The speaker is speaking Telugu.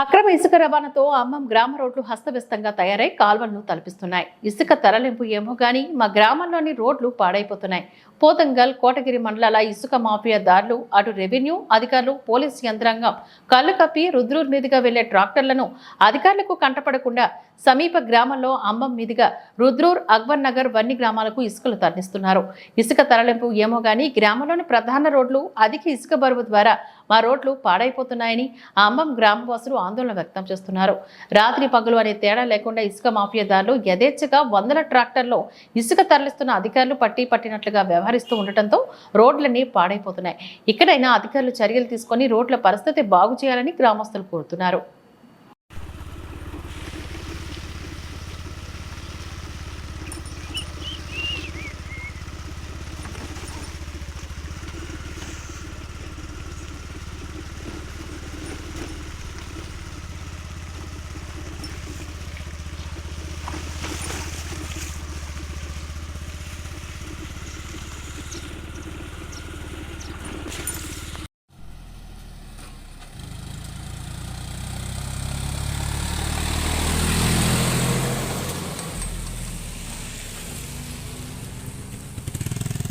అక్రమ ఇసుక రవాణాతో అమ్మం గ్రామ రోడ్లు హస్తవ్యస్తంగా తయారై కాల్వలను తలపిస్తున్నాయి. ఇసుక తరలింపు ఏమో గాని మా గ్రామంలోని రోడ్లు పాడైపోతున్నాయి. పోతంగల్ కోటగిరి మండలాల ఇసుక మాఫియా దారులు అటు రెవెన్యూ అధికారులు పోలీస్ యంత్రాంగం కళ్ళు కప్పి రుద్రూర్ మీదుగా వెళ్ళే ట్రాక్టర్లను అధికారులకు కంటపడకుండా సమీప గ్రామంలో అంబం మీదుగా రుద్రూర్ అక్బర్ నగర్ వన్ని గ్రామాలకు ఇసుకలు తరలిస్తున్నారు. ఇసుక తరలింపు ఏమో గాని గ్రామంలోని ప్రధాన రోడ్లు అధిక ఇసుక బరువు ద్వారా మా రోడ్లు పాడైపోతున్నాయని ఆ అంబం గ్రామవాసులు ఆందోళన వ్యక్తం చేస్తున్నారు. రాత్రి పగలు అనే తేడా లేకుండా ఇసుక మాఫియాదారులు యథేచ్ఛగా వందల ట్రాక్టర్లో ఇసుక తరలిస్తున్న అధికారులు పట్టి పట్టినట్లుగా వ్యవహరిస్తూ ఉండటంతో రోడ్లన్నీ పాడైపోతున్నాయి. ఇక్కడైనా అధికారులు చర్యలు తీసుకొని రోడ్ల పరిస్థితి బాగు చేయాలని గ్రామస్తులు కోరుతున్నారు.